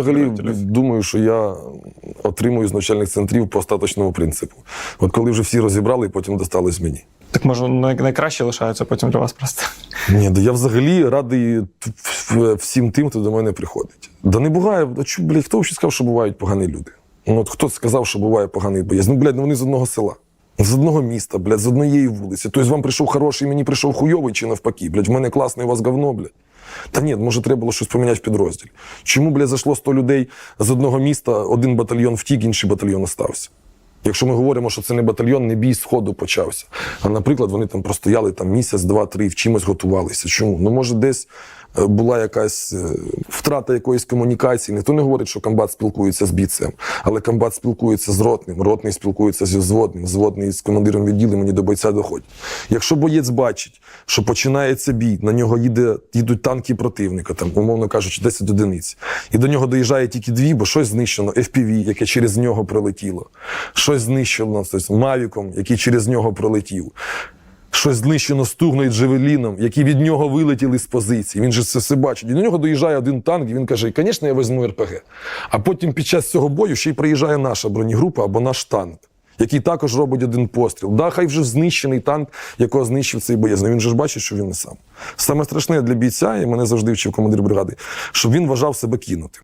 Взагалі думаю, що я отримую з навчальних центрів по остаточному принципу. От коли вже всі розібрали, потім досталось мені. Так може най- найкраще лишаються потім для вас просто. Ні, да я взагалі радий всім тим, хто до мене приходить. Да не буває, блядь, хто взагалі сказав, що бувають погані люди? Ну, от хто сказав, що буває поганий боєць? Ну, блядь, ну вони з одного села. З одного міста, блядь, з однієї вулиці. Тобто вам прийшов хороший, мені прийшов хуйовий чи навпаки, блядь, в мене класний, у вас говно, блядь. Та ні, може, треба було щось поміняти в підрозділі. Чому, блядь, зайшло 100 людей з одного міста, один батальйон втік, інший батальйон остався? Якщо ми говоримо, що це не батальйон, не бій сходу почався. А наприклад, вони там простояли там місяць, два, три, в чимось готувалися. Чому? Ну, може, десь була якась е, втрата якоїсь комунікації. Ніхто не говорить, що комбат спілкується з бійцем, але комбат спілкується з ротним, ротний спілкується зі взводним, взводний з командиром відділу, мені до бойця доходить. Якщо боєць бачить, що починається бій, на нього їде, їдуть танки противника, там, умовно кажучи, 10 одиниць, і до нього доїжджає тільки дві, бо щось знищено, FPV, яке через нього прилетіло, щось знищено тобто, Мавіком, який через нього пролетів. Щось знищено стугно і джевеліном, які від нього вилетіли з позиції. Він же це все бачить. І до нього доїжджає один танк, і він каже: звісно, я візьму РПГ. А потім під час цього бою ще й приїжджає наша бронегрупа або наш танк, який також робить один постріл. Да, хай вже знищений танк, якого знищив цей боєць. Він же ж бачить, що він не сам. Саме страшне для бійця, і мене завжди вчив командир бригади, щоб він вважав себе кинутим.